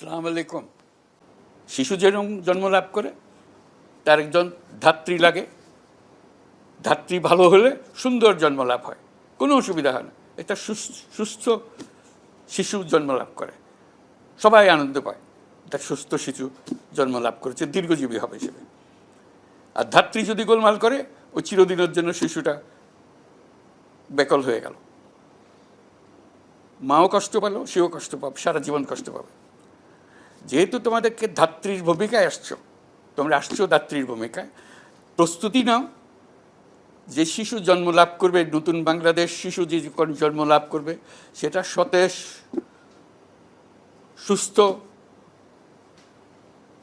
সালাম আলাইকুম। শিশু যেরকম জন্ম লাভ করে, তার একজন ধাত্রী লাগে। ধাত্রী ভালো হলে সুন্দর জন্ম লাভ হয়, কোনো অসুবিধা হয় না। এটা সুস- সুস্থ শিশু জন্ম লাভ করে। সবাই আনন্দ পায় একটা সুস্থ শিশু জন্ম লাভ করেছে, দীর্ঘজীবী হবে হিসেবে। আর ধাত্রী যদি গোলমাল করে, ওই চিরদিনের জন্য শিশুটা বেকল হয়ে গেল। মাও কষ্ট পেল, সেও কষ্ট পাবে, সারা জীবন কষ্ট পাবে। যেহেতু তোমাদেরকে ধাত্রীর ভূমিকায় আসছো, তোমরা আসছো ধাত্রীর ভূমিকায়, প্রস্তুতি নাও। যে শিশু জন্ম লাভ করবে, নতুন বাংলাদেশ শিশু যে জন্ম লাভ করবে, সেটা সতেজ, সুস্থ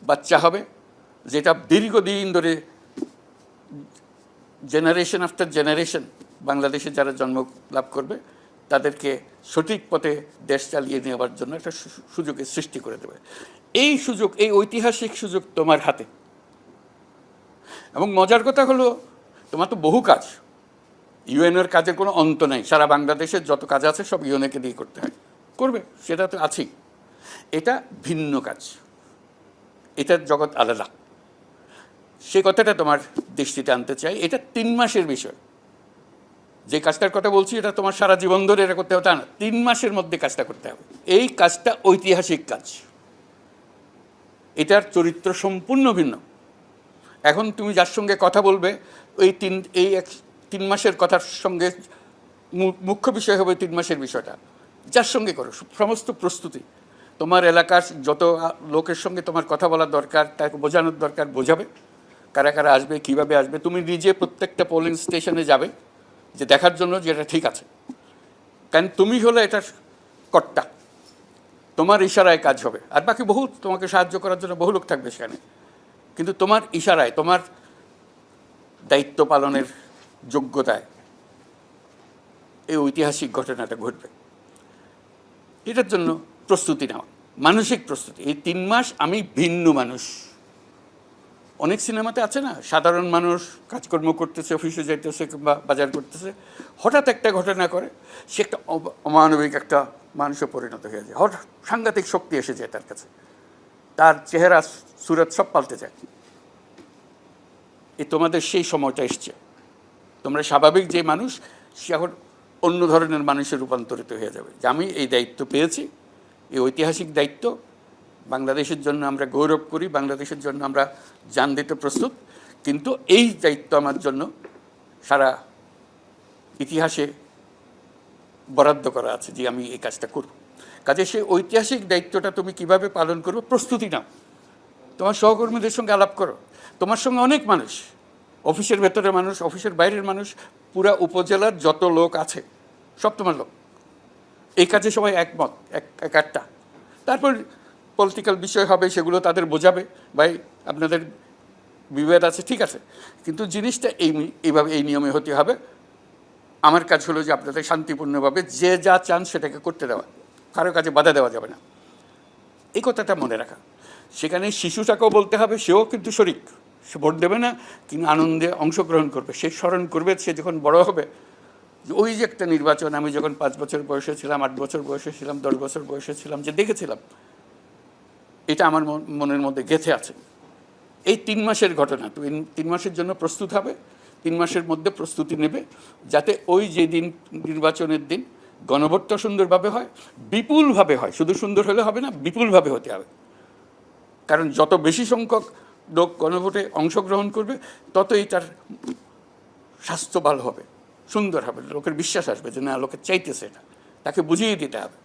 বাচ্চা হবে, যেটা দীর্ঘদিন ধরে জেনারেশন আফটার জেনারেশন বাংলাদেশে যারা জন্ম লাভ করবে তাদেরকে সঠিক পথে দেশ চালিয়ে নেওয়ার জন্য একটা সুযোগের সৃষ্টি করে দেবে। এই সুযোগ, এই ঐতিহাসিক সুযোগ তোমার হাতে। এবং মজার কথা হলো, তোমার তো বহু কাজ। ইউএনের কাজের কোনো অন্ত নেই। সারা বাংলাদেশের যত কাজ আছে, সব ইউএনএকে দিয়ে করতে হয়। করবে, সেটা তো আছেই। এটা ভিন্ন কাজ। এটার জগৎ আলাদা। সে কথাটা তোমার দৃষ্টিতে আনতে চাই। এটা তিন মাসের বিষয়। যে কাজটার কথা বলছি, এটা তোমার সারা জীবন ধরে এটা করতে হবে, তা না। তিন মাসের মধ্যে কাজটা করতে হবে। এই কাজটা ঐতিহাসিক কাজ। এটার চরিত্র সম্পূর্ণ ভিন্ন। এখন তুমি যার সঙ্গে কথা বলবে ওই তিন, এই এক, তিন মাসের কথার সঙ্গে মুখ্য বিষয় হবে তিন মাসের বিষয়টা। যার সঙ্গে করো, সমস্ত প্রস্তুতি। তোমার এলাকার যত লোকের সঙ্গে তোমার কথা বলার দরকার তাকে বোঝানোর দরকার, বোঝাবে। কারা কারা আসবে, কীভাবে আসবে, তুমি নিজে প্রত্যেকটা পোলিং স্টেশনে যাবে। যে দেখার জন্য যে এটা ঠিক আছে। কারণ তুমি হলে এটার কর্তা। তোমার ইশারায় কাজ হবে। আর বাকি বহু তোমাকে সাহায্য করার জন্য বহু লোক থাকবে সেখানে। কিন্তু তোমার ইশারায়, তোমার দায়িত্ব পালনের যোগ্যতায় এই ঐতিহাসিক ঘটনাটা ঘটবে। এটার জন্য প্রস্তুতি নেওয়া, মানসিক প্রস্তুতি। এই তিন মাস আমি ভিন্ন মানুষ। অনেক সিনেমাতে আছে না, সাধারণ মানুষ কাজকর্ম করতেছে অফিসে যাইতেছে কিংবা বাজার করতেছে, হঠাৎ একটা ঘটনা করে, সে একটা অমানবিক একটা মানুষে পরিণত হয়ে যায়। হঠাৎ সাংঘাতিক শক্তি এসে যায় তার কাছে। তার চেহারা, সুরত সব পাল্টে যায়। এ তোমাদের সেই সময়টা এসছে। তোমরা স্বাভাবিক যে মানুষ, সে এখন অন্য ধরনের মানুষে রূপান্তরিত হয়ে যাবে। যে আমি এই দায়িত্ব পেয়েছি, এই ঐতিহাসিক দায়িত্ব বাংলাদেশের জন্য আমরা গৌরব করি, বাংলাদেশের জন্য আমরা জান দিতে প্রস্তুত। কিন্তু এই দায়িত্ব আমার জন্য সারা ইতিহাসে বরাদ্দ করা আছে যে আমি এই কাজটা করব। কাজে সেই ঐতিহাসিক দায়িত্বটা তুমি কীভাবে পালন করবে প্রস্তুতি নাও। তোমার সহকর্মীদের সঙ্গে আলাপ করো। তোমার সঙ্গে অনেক মানুষ, অফিসের ভেতরে মানুষ, অফিসের বাইরের মানুষ, পুরা উপজেলার যত লোক আছে, সব তোমার লোক। এই কাজে সবাই একমত, এক এক একটা তারপর পলিটিক্যাল বিষয় হবে, সেগুলো তাদের বোঝাবে। ভাই, আপনাদের বিভেদ আছে, ঠিক আছে। কিন্তু জিনিসটা এই এইভাবে এই নিয়মে হতে হবে। আমার কাজ হলো যে আপনাদের শান্তিপূর্ণভাবে যে যা চান সেটাকে করতে দেওয়া। কারও কাজে বাধা দেওয়া যাবে না। এই কথাটা মনে রাখা। সেখানে শিশুটাকেও বলতে হবে, সেও কিন্তু শরিক। সে ভোট দেবে না কিন্তু আনন্দে অংশগ্রহণ করবে। সে স্মরণ করবে, সে যখন বড় হবে, ওই যে একটা নির্বাচন, আমি যখন পাঁচ বছর বয়সে ছিলাম, আট বছর বয়সে ছিলাম, দশ বছর বয়সে ছিলাম, যে দেখেছিলাম এটা আমার মন- মনের মধ্যে গেঁথে আছে। এই তিন মাসের ঘটনা তিন মাসের জন্য প্রস্তুত হবে, তিন মাসের মধ্যে প্রস্তুতি নেবে, যাতে ওই যে দিন, নির্বাচনের দিন গণভোটটা সুন্দরভাবে হয়, বিপুলভাবে হয়। শুধু সুন্দর হলে হবে না, বিপুলভাবে হতে হবে। কারণ যত বেশি সংখ্যক লোক গণভোটে অংশগ্রহণ করবে, ততই তার স্বাস্থ্য ভালো হবে, সুন্দর হবে, লোকের বিশ্বাস আসবে যে না, লোকে চাইতেছে এটা। তাকে বুঝিয়ে দিতে হবে।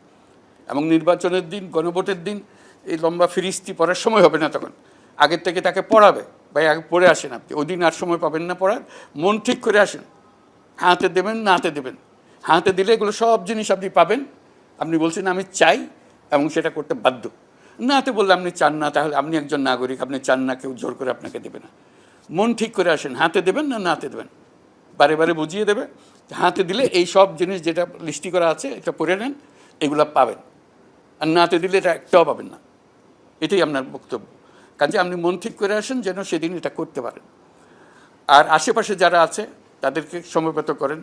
এবং নির্বাচনের দিন, গণভোটের দিন এই লম্বা ফিরিস্তি পড়ার সময় হবে না তখন। আগের থেকে তাকে পড়াবে, ভাই আগে পড়ে আসেন আপনি। ওই দিন আর সময় পাবেন না পড়ার, মন ঠিক করে আসেন। হাতে দেবেন না হাতে দেবেন। হাতে দিলে এগুলো সব জিনিস আপনি পাবেন। আপনি বলছেন, আমি চাই এবং সেটা করতে বাধ্য। না হাতে বললে, আপনি চান না, তাহলে আপনি একজন নাগরিক, আপনি চান না, কেউ জোর করে আপনাকে দেবে না। মন ঠিক করে আসেন, হাতে দেবেন না না হাতে দেবেন। বারে বারে বুঝিয়ে দেবে, হাতে দিলে এই সব জিনিস যেটা লিস্টি করা আছে, এটা পড়ে নেন, এগুলো পাবেন। আর নাতে দিলে এটা একটাও পাবেন না। এটাই আপনার বক্তব্য। কাজে আপনি মন ঠিক করে আসেন যেন সেদিন এটা করতে পারেন। আর আশেপাশে যারা আছে, তাদেরকে সমবেত করেন।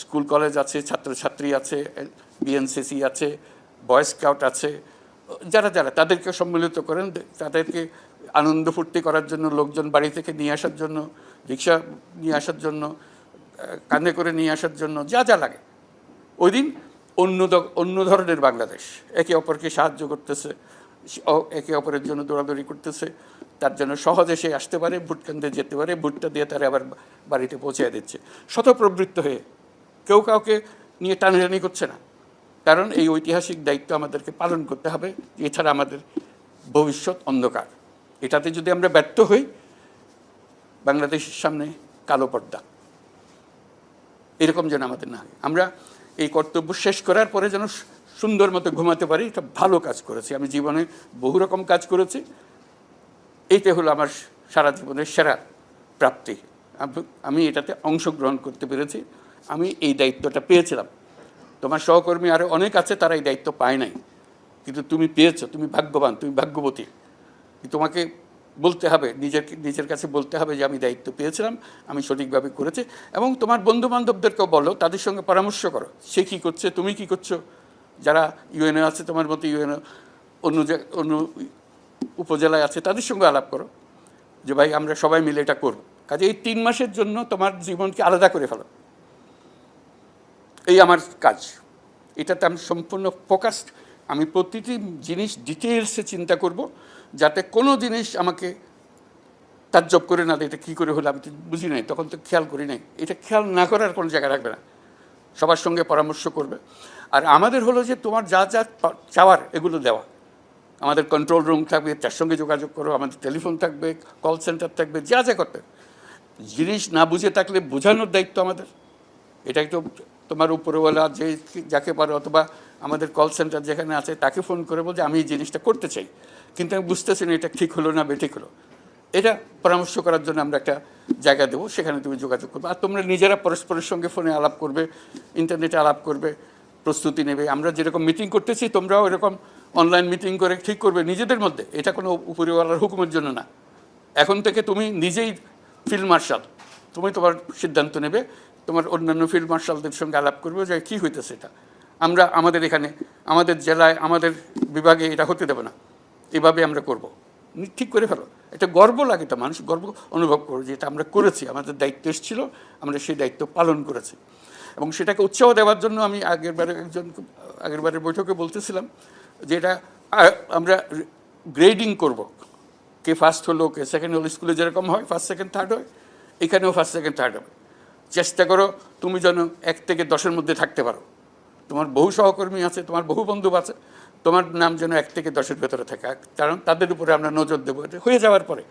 স্কুল কলেজ আছে, ছাত্রছাত্রী আছে, বিএনসিসি আছে, বয় স্কাউট আছে, যারা যারা, তাদেরকে সম্মিলিত করেন। তাদেরকে আনন্দ ফুর্তি করার জন্য, লোকজন বাড়ি থেকে নিয়ে আসার জন্য, রিক্সা নিয়ে আসার জন্য, কাঁধে করে নিয়ে আসার জন্য, যা যা লাগে। ওই দিন অন্য অন্য ধরনের বাংলাদেশ, একে অপরকে সাহায্য করতেছে। একে অপরের জন্য দৌড়াদৌড়ি করতেছে। তার জন্য সহজে সে আসতে পারে ভোট কেন্দ্রে যেতে পারে ভোটটা দিয়ে তারা আবার বাড়িতে পৌঁছে দিচ্ছে। শতপ্রবৃত্ত হয়ে কেউ কাউকে নিয়ে টানাটানি করছে না। কারণ এই ঐতিহাসিক দায়িত্ব আমাদেরকে পালন করতে হবে। এছাড়া আমাদের ভবিষ্যৎ অন্ধকার। এটাতে যদি আমরা ব্যর্থ হই, বাংলাদেশের সামনে কালো পর্দা। এরকম যেন আমাদের না হয়। আমরা এই কর্তব্য শেষ করার পরে যেন সুন্দর মতো ঘুমাতে পারি, এটা ভালো কাজ করেছি। আমি জীবনে বহু রকম কাজ করেছি। এইটা হলো আমার সারা জীবনের সেরা প্রাপ্তি। আমি এটাতে অংশগ্রহণ করতে পেরেছি। আমি এই দায়িত্বটা পেয়েছিলাম। তোমার সহকর্মী আরও অনেক আছে, তারা এই দায়িত্ব পায় নাই। কিন্তু তুমি পেয়েছ, তুমি ভাগ্যবান, তুমি ভাগ্যবতী। তোমাকে বলতে হবে, নিজের নিজের কাছে বলতে হবে যে আমি দায়িত্ব পেয়েছিলাম, আমি সঠিকভাবে করেছি। এবং তোমার বন্ধু বান্ধবদেরকেও বলো, তাদের সঙ্গে পরামর্শ করো, সে কী করছে, তুমি কী করছ। যারা ইউএনএ আছে, তোমার মতো ইউএনএ অন্য অন্য উপজেলায় আছে, তাদের সঙ্গে আলাপ করো। যে ভাই, আমরা সবাই মিলে এটা করব। কাজে এই তিন মাসের জন্য তোমার জীবনকে আলাদা করে ফেলো। এই আমার কাজ। এটাতে আমি সম্পূর্ণ ফোকাসড আমি প্রতিটি জিনিস ডিটেলসে চিন্তা করব, যাতে কোনো জিনিস আমাকে তাজ্জব করে না এটা কী করে হলো আমি তো বুঝি নাই, তখন তো খেয়াল করি নাই। এটা খেয়াল না করার কোনো জায়গা রাখবে না। সবার সঙ্গে পরামর্শ করবে। আর আমাদের হলো যে তোমার যা যা চাওয়ার এগুলো দেওয়া। আমাদের কন্ট্রোল রুম থাকবে, তার সঙ্গে যোগাযোগ করো, আমাদের টেলিফোন থাকবে কল সেন্টার থাকবে, যা যা করতে। জিনিস না বুঝে থাকলে বোঝানোর দায়িত্ব আমাদের। এটা একটু তোমার উপরওয়ালা যে যাকে পারো অথবা আমাদের কল সেন্টার যেখানে আছে, তাকে ফোন করে বলছে, আমি এই জিনিসটা করতে চাই। কিন্তু আমি বুঝতেছি না এটা ঠিক হলো না বেঠিক হলো। এটা পরামর্শ করার জন্য আমরা একটা জায়গা দেবো, সেখানে তুমি যোগাযোগ করবে। আর তোমরা নিজেরা পরস্পরের সঙ্গে ফোনে আলাপ করবে ইন্টারনেটে আলাপ করবে। প্রস্তুতি নেবে। আমরা যেরকম মিটিং করতেছি, তোমরাও এরকম অনলাইন মিটিং করে ঠিক করবে নিজেদের মধ্যে। এটা কোনো উপরিওয়ালার হুকুমের জন্য না। এখন থেকে তুমি নিজেই ফিল্ড মার্শাল তুমি তোমার সিদ্ধান্ত নেবে, তোমার অন্যান্য ফিল্ড মার্শালদের সঙ্গে আলাপ করবে যে কী হইতেছে এটা। আমরা আমাদের এখানে, আমাদের জেলায়, আমাদের বিভাগে এটা হতে দেবে না। এভাবে আমরা করব। ঠিক করে ফেলো। এটা গর্ব লাগে তো, মানুষ গর্ব অনুভব করো যে এটা আমরা করেছি, আমাদের দায়িত্ব এসেছিল, আমরা সেই দায়িত্ব পালন করেছি। এবং সেটাকে উৎসাহ দেওয়ার জন্য আমি আগের বারে একজন, আগের বারের বৈঠকে বলতেছিলাম যে এটা আমরা গ্রেডিং করব। কে ফার্স্ট হলো, কে সেকেন্ড হলো, স্কুলে যেরকম হয় ফার্স্ট সেকেন্ড থার্ড হয়, এখানেও ফার্স্ট সেকেন্ড থার্ড হবে। চেষ্টা করো, তুমি যেন এক থেকে দশের মধ্যে থাকতে পারো। তোমার বহু সহকর্মী আছে, তোমার বহু বন্ধু আছে, তোমার নাম যেন এক থেকে দশের ভেতরে থাকে। কারণ তাদের উপরে আমরা নজর দেবো, এটা হয়ে যাওয়ার পরে।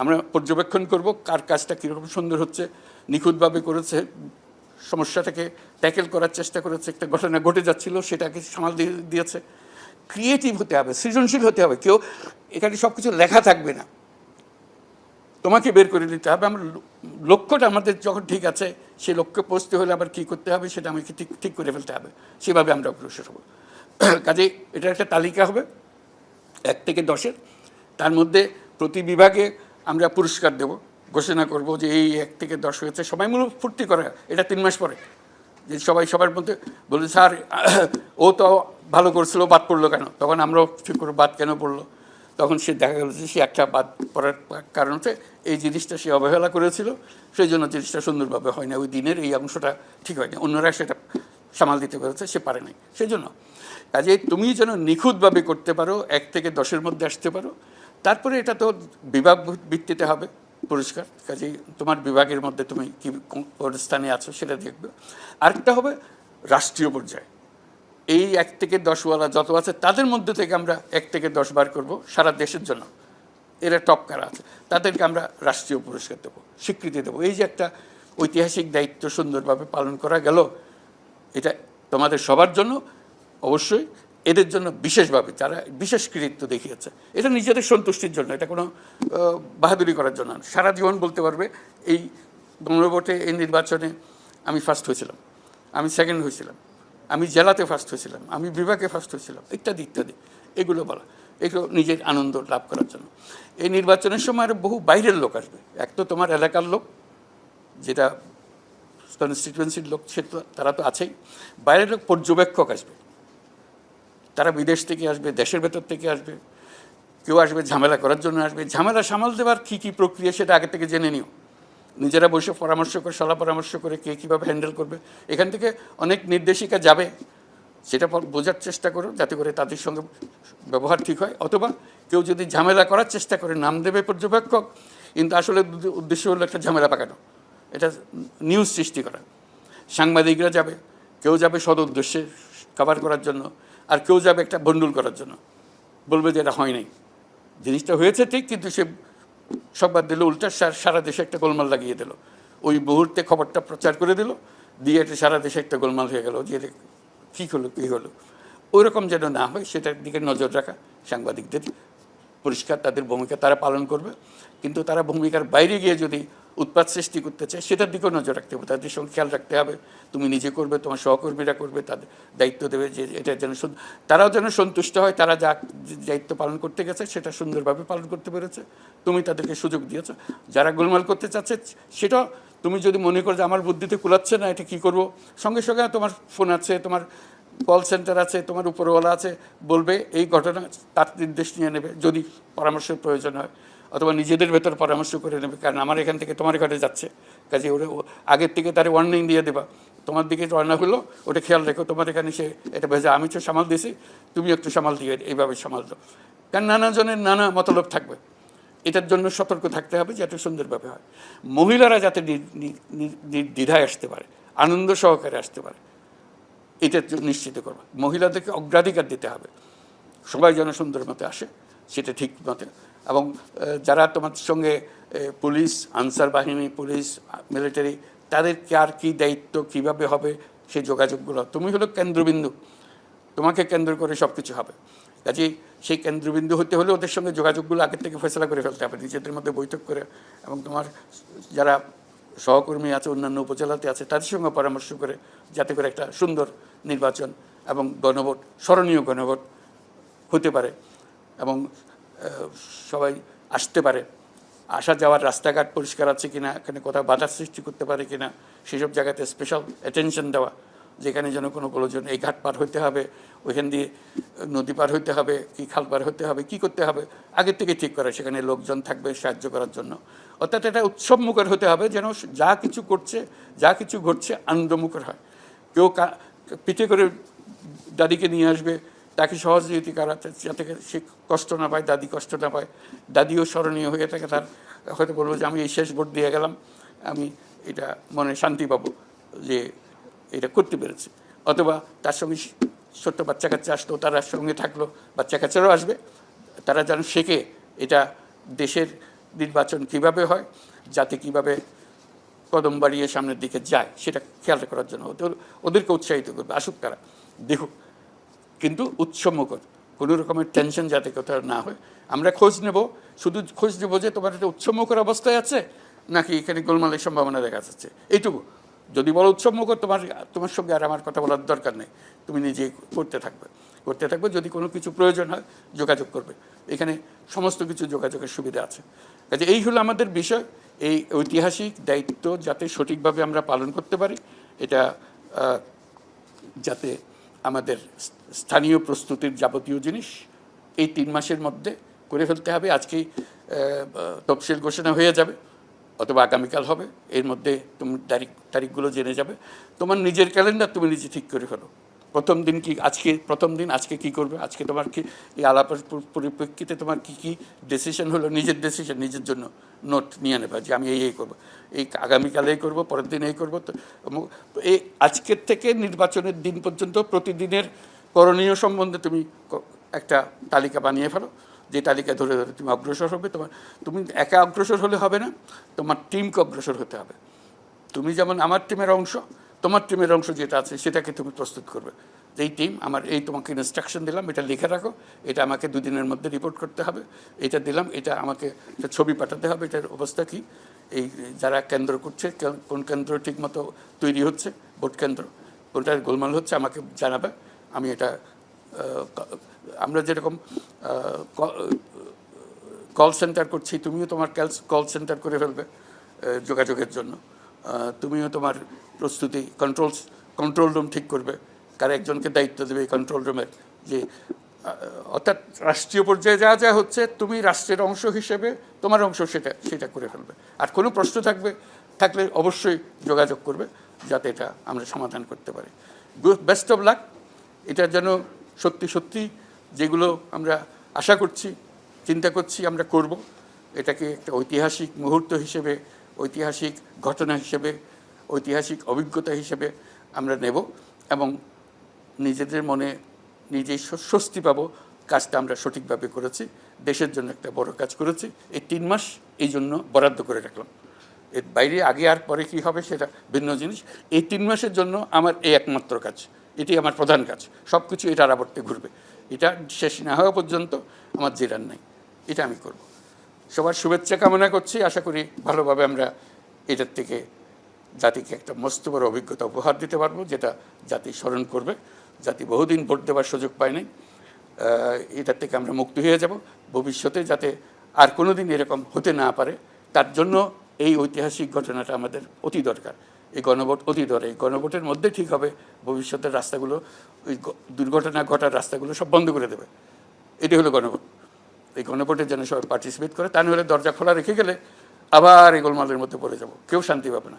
আমরা পর্যবেক্ষণ করব, কার কাজটা কীরকম সুন্দর হচ্ছে, নিখুঁতভাবে করেছে সমস্যাটাকে ট্যাকেল করার চেষ্টা করেছে, একটা ঘটনা ঘটে যাচ্ছিল, সেটাকে সামাল দিয়ে দিয়েছে। ক্রিয়েটিভ হতে হবে, সৃজনশীল হতে হবে। কেউ এখানে সব কিছু লেখা থাকবে না। তোমাকে বের করে দিতে হবে। আমার লক্ষ্যটা আমাদের যখন ঠিক আছে, সেই লক্ষ্যে পৌঁছতে হলে আবার কী করতে হবে, সেটা আমাকে ঠিক ঠিক করে ফেলতে হবে। সেভাবে আমরা অগ্রসর হব। কাজে এটার একটা তালিকা হবে, এক থেকে দশের। তার মধ্যে প্রতি বিভাগে আমরা পুরস্কার দেব। ঘোষণা করব যে এই এক থেকে দশ হয়েছে। সবাই মূলত ফুর্তি করে, এটা তিন মাস পরে। যে সবাই সবার মধ্যে বলে স্যার, ও তো ভালো করছিল, বাদ পড়ল কেন? তখন আমরাও ঠিক করে বাদ কেন পড়ল? তখন সে দেখা গেল যে সে একটা বাদ পড়ার কারণ হচ্ছে, এই জিনিসটা সে অবহেলা করেছিল, সেই জন্য জিনিসটা সুন্দরভাবে হয় না। ওই দিনের এই অংশটা ঠিক হয় না অন্যরা সেটা সামাল দিতে পেরেছে, সে পারে নাই। সেই জন্য কাজে তুমি যেন নিখুঁতভাবে করতে পারো, এক থেকে দশের মধ্যে আসতে পারো। তারপরে এটা তো বিভাগ ভিত্তিতে হবে। পুরস্কার। কাজেই তোমার বিভাগের মধ্যে তুমি কী কোন স্থানে আছো সেটা দেখবে। আরেকটা হবে রাষ্ট্রীয় পর্যায়ে। এই এক থেকে দশওয়ালা যত আছে তাদের মধ্যে থেকে আমরা এক থেকে দশ বার করব সারা দেশের জন্য। এরা টপ কারা আছে, তাদেরকে আমরা রাষ্ট্রীয় পুরস্কার দেবো, স্বীকৃতি দেবো। এই যে একটা ঐতিহাসিক দায়িত্ব সুন্দরভাবে পালন করা গেল, এটা তোমাদের সবার জন্য। অবশ্যই এদের জন্য বিশেষভাবে, যারা বিশেষ কৃতিত্ব দেখিয়েছে, এটা নিজেদের সন্তুষ্টির জন্য, এটা কোনো বাহাদুরি করার জন্য সারা জীবন বলতে পারবে, এই গণভোটে এই নির্বাচনে আমি ফার্স্ট হয়েছিলাম, আমি সেকেন্ড হয়েছিলাম, আমি জেলাতে ফার্স্ট হয়েছিলাম, আমি বিভাগে ফার্স্ট হয়েছিলাম, ইত্যাদি ইত্যাদি, এগুলো বলা। এগুলো নিজের আনন্দ লাভ করার জন্য। এই নির্বাচনের সময় আরও বহু বাইরের লোক আসবে। এক তো তোমার এলাকার লোক, যেটা কনস্টিটুয়েন্সির লোক, সে তারা তো আছেই। বাইরের লোক পর্যবেক্ষক আসবে। তারা বিদেশ থেকে আসবে, দেশের ভেতর থেকে আসবে, কেউ আসবে ঝামেলা করার জন্য আসবে। ঝামেলা সামাল দেওয়ার কী কী প্রক্রিয়া সেটা আগে থেকে জেনে নিও। নিজেরা বসে পরামর্শ করে, সলা পরামর্শ করে কে কীভাবে হ্যান্ডেল করবে। এখান থেকে অনেক নির্দেশিকা যাবে, সেটা বোঝার চেষ্টা করো যাতে করে তাদের সঙ্গে ব্যবহার ঠিক হয়। অথবা কেউ যদি ঝামেলা করার চেষ্টা করে, নাম দেবে পর্যবেক্ষক, কিন্তু আসলে উদ্দেশ্য হলো একটা ঝামেলা পাকানো। এটা নিউজ সৃষ্টি করা। সাংবাদিকরা যাবে, কেউ যাবে সদ উদ্দেশ্যে কভার করার জন্য। আর কেউ যাবে একটা বন্ডুল করার জন্য। বলবে যে এটা হয় নাই। জিনিসটা হয়েছে ঠিক, কিন্তু সে সংবাদ দিল, উল্টা সারা দেশে একটা গোলমাল লাগিয়ে দিল। ওই মুহূর্তে খবরটা প্রচার করে দিল, দিয়ে এটা সারা দেশে একটা গোলমাল হয়ে গেল, যে এটা কী হলো কী হলো। ওই রকম যেন না হয়, সেটার দিকে নজর রাখা সাংবাদিকদের পরিষ্কার, তাদের ভূমিকা তারা পালন করবে। কিন্তু তারা ভূমিকার বাইরে গিয়ে যদি উৎপাত সৃষ্টি করতে চায় সেটার দিকেও নজর রাখতে হবে। তাদের সঙ্গে খেয়াল রাখতে হবে, তুমি নিজে করবে, তোমার সহকর্মীরা করবে, তাদের দায়িত্ব দেবে যে এটা যেন তারাও যেন সন্তুষ্ট হয়, তারা যা দায়িত্ব পালন করতে গেছে, সেটা সুন্দরভাবে পালন করতে পেরেছে, তুমি তাদেরকে সুযোগ দিয়েছ। যারা গোলমাল করতে চাচ্ছে সেটা তুমি যদি মনে করো যে আমার বুদ্ধিতে কুলাচ্ছে না, এটা কী করব? সঙ্গে সঙ্গে তোমার ফোন আছে, তোমার কল সেন্টার আছে, তোমার উপরওয়ালা আছে, বলবে এই ঘটনা, তার নির্দেশ নিয়ে নেবে, যদি পরামর্শের প্রয়োজন হয়। অথবা নিজেদের ভেতর পরামর্শ করে নেবে, কারণ আমার এখান থেকে তোমার ঘরে যাচ্ছে। কাজে ওরা আগের থেকে তার ওয়ার্নিং দিয়ে দেবা। তোমার দিকে রান্না হলো, ওটা খেয়াল রেখো, তোমার এখানে সে এটা ভেজা। আমি তো সামাল দিয়েছি, তুমি একটু সামাল দিয়ে এইভাবে সামাল দাও। কারণ নানা জনের নানা মতলব থাকবে। এটার জন্য সতর্ক থাকতে হবে যাতে সুন্দরভাবে হয়। মহিলারা যাতে নির্দ্বিধায় আসতে পারে, আনন্দ সহকারে আসতে পারে, এটা নিশ্চিত করব। মহিলাদেরকে অগ্রাধিকার দিতে হবে। সবাই যেন সুন্দর মতে আসে, সেটা ঠিক মতে এবং যারা তোমার সঙ্গে পুলিশ, আনসার বাহিনী, পুলিশ, মিলিটারি, তাদের কার কী দায়িত্ব, কীভাবে হবে, সেই যোগাযোগগুলো। তুমি হলো কেন্দ্রবিন্দু। তোমাকে কেন্দ্র করে সব কিছু হবে। কাজেই সেই কেন্দ্রবিন্দু হতে হলে ওদের সঙ্গে যোগাযোগগুলো আগের থেকে ফেসলা করে ফেলতে হবে, নিজেদের মধ্যে বৈঠক করে এবং তোমার যারা সহকর্মী আছে, অন্যান্য উপজেলাতে আছে, তাদের সঙ্গে পরামর্শ করে, যাতে করে একটা সুন্দর নির্বাচন এবং গণভোট, স্মরণীয় গণভোট হতে পারে। এবং সবাই আসতে পারে। আসা যাওয়ার রাস্তাঘাট পরিষ্কার আছে কিনা, এখানে কোথাও বাধার সৃষ্টি করতে পারে কিনা, সেসব জায়গাতে স্পেশাল অ্যাটেনশন দেওয়া, যেখানে যেন কোনো প্রয়োজন এই ঘাট পার হতে হবে, ওইখান দিয়ে নদী পার হতে হবে, কি খাল পার হতে হবে, কি করতে হবে, আগের থেকে ঠিক করা, সেখানে লোকজন থাকবে সাহায্য করার জন্য। অর্থাৎ এটা উৎসবমুখর হতে হবে, যেন যা কিছু করছে, যা কিছু ঘটছে আনন্দমুখর হয়। কেউ পিঠে করে দাদিকে নিয়ে আসবে তাকে সহযোগিতা করাতে যাতে সে কষ্ট না পায়, দাদি কষ্ট না পায়। দাদিও স্মরণীয় হয়ে থাকে তার। হয়তো বলব যে আমি এই শেষ ভোট দিয়ে গেলাম, আমি এটা মনে শান্তি পাবো যে এটা করতে পেরেছি। অথবা তার সঙ্গে ছোট্ট বাচ্চা কাচ্চা আসলো, তারা সঙ্গে থাকল, বাচ্চা কাচ্চারাও আসবে। তারা যেন শেখে এটা দেশের নির্বাচন কীভাবে হয়, যাতে কীভাবে কদম বাড়িয়ে সামনের দিকে যায়, সেটা খেয়াল করার জন্য। ওদের ওদেরকে উৎসাহিত করবে, আসুক তারা, দেখুক কিন্তু উৎসবমুখর কোনো রকমের টেনশন যাতে কোথাও না হয়। আমরা খোঁজ নেব, শুধু খোঁজ নেব যে তোমার একটা উৎসবমুখর অবস্থায় আছে, নাকি এখানে গোলমালের সম্ভাবনা দেখা যাচ্ছে। এইটুকু। যদি বলো উৎসবমুখর তোমার তোমার সঙ্গে আর আমার কথা বলার দরকার নেই। তুমি নিজে করতে থাকবে। করতে থাকবে, যদি কোনো কিছু প্রয়োজন হয়, যোগাযোগ করবে। এখানে সমস্ত কিছু যোগাযোগের সুবিধা আছে। কাজে এই হলো আমাদের বিষয়। এই ঐতিহাসিক দায়িত্ব যাতে সঠিকভাবে আমরা পালন করতে পারি, এটা যাতে আমাদের স্থানীয় প্রস্তুতির যাবতীয় জিনিস এই তিন মাসের মধ্যে করে ফেলতে হবে। আজকেই তফসিল ঘোষণা হয়ে যাবে অথবা আগামীকাল হবে। এর মধ্যে তুমি তারিখ, তারিখগুলো জেনে যাবে। তোমার নিজের ক্যালেন্ডার তুমি নিজে ঠিক করে ফেলো। প্রথম দিন কি, আজকে প্রথম দিন, আজকে কি করবে, আজকে তোমার কি, এই আলাপের পরিপ্রেক্ষিতে তোমার কি কি ডিসিশন হলো, নিজের ডিসিশন নিজের জন্য নোট নিয়ে নেবা যে আমি এই এই করব। এই আগামীকালে এই করব, পরের দিন এই করব, তো এই আজকের থেকে নির্বাচনের দিন পর্যন্ত প্রতিদিনের করণীয় সম্বন্ধে তুমি একটা তালিকা বানিয়ে ফেলো। যে তালিকা ধরে ধরে তুমি অগ্রসর হবে, তোমার, তুমি একা অগ্রসর হলে হবে না, তোমার টিমকে অগ্রসর হতে হবে। তুমি যেমন আমার টিমের অংশ তোমার টিমের অংশ যেটা আছে, সেটাকে তুমি প্রস্তুত করবে। এই টিম আমার এই তোমাকে ইনস্ট্রাকশন দিলাম, এটা লিখে রাখো, এটা আমাকে দুদিনের মধ্যে রিপোর্ট করতে হবে, এটা দিলাম, এটা আমাকে ছবি পাঠাতে হবে, এটার অবস্থা কী, এই যারা কেন্দ্র করছে, কোন কেন্দ্র ঠিকমতো তৈরি হচ্ছে, ভোট কেন্দ্র কোনটা গোলমাল হচ্ছে, আমাকে জানাবে, আমি এটা আমরা যেরকম কল সেন্টার করছি, তুমিও তোমার কল সেন্টার করে ফেলবে যোগাযোগের জন্য। তুমিও তোমার প্রস্তুতি কন্ট্রোল কন্ট্রোল রুম ঠিক করবে। কার একজনকে দায়িত্ব দেবে এই কন্ট্রোল রুমের যে অর্থাৎ রাষ্ট্রীয় পর্যায়ে যা যা হচ্ছে, তুমি রাষ্ট্রের অংশ হিসেবে তোমার অংশ সেটা সেটা করে ফেলবে। আর কোনো প্রশ্ন থাকবে, থাকলে অবশ্যই যোগাযোগ করবে, যাতে এটা আমরা সমাধান করতে পারি। বেস্ট অফ লাক এটা যেন সত্যি সত্যি যেগুলো আমরা আশা করছি, চিন্তা করছি আমরা করব, এটাকে একটা ঐতিহাসিক মুহূর্ত হিসেবে ঐতিহাসিক ঘটনা হিসেবে, ঐতিহাসিক অভিজ্ঞতা হিসেবে আমরা নেব এবং নিজেদের মনে নিজেই স্বস্তি পাবো। কাজটা আমরা সঠিকভাবে করেছি। দেশের জন্য একটা বড় কাজ করেছি। এই তিন মাস এই জন্য বরাদ্দ করে রাখলাম। এর বাইরে আগে আর পরে কি হবে সেটা ভিন্ন জিনিস। এই তিন মাসের জন্য আমার এই একমাত্র কাজ। এটি আমার প্রধান কাজ। সব কিছু এটার আবর্তে ঘুরবে। এটা শেষ না হওয়া পর্যন্ত আমার জেরার নাই। এটা আমি করব। সবার শুভেচ্ছা কামনা করছি। আশা করি ভালোভাবে আমরা এটার থেকে জাতিকে একটা মস্ত বড় অভিজ্ঞতা উপহার দিতে পারব, যেটা জাতি স্মরণ করবে। জাতি বহুদিন ভোট দেওয়ার সুযোগ পায়নি এটার থেকে আমরা মুক্ত হয়ে যাব। ভবিষ্যতে যাতে আর কোনো দিন এরকম হতে না পারে, তার জন্য এই ঐতিহাসিক ঘটনাটা আমাদের অতি দরকার। এই গণভোট অতি দরকার। এই গণভোটের মধ্যে ঠিক হবে, ভবিষ্যতের রাস্তাগুলো, ওই দুর্ঘটনা ঘটার রাস্তাগুলো সব বন্ধ করে দেবে। এটি হলো গণভোট। এই গণভোটে যেন সবাই পার্টিসিপেট করে, তা নাহলে দরজা খোলা রেখে গেলে আবার এই গোলমালের মধ্যে পড়ে যাব। কেউ শান্তি পাবে না।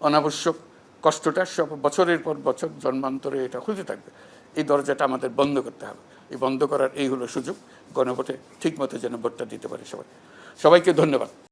অনাবশ্যক কষ্টটা সব বছরের পর বছর জন্মান্তরে এটা খুঁজে থাকবে। এই দরজাটা আমাদের বন্ধ করতে হবে। এই বন্ধ করার এই হলো সুযোগ। গণভোটে ঠিকমতো যেন ভোটটা দিতে পারে সবাই। সবাইকে ধন্যবাদ।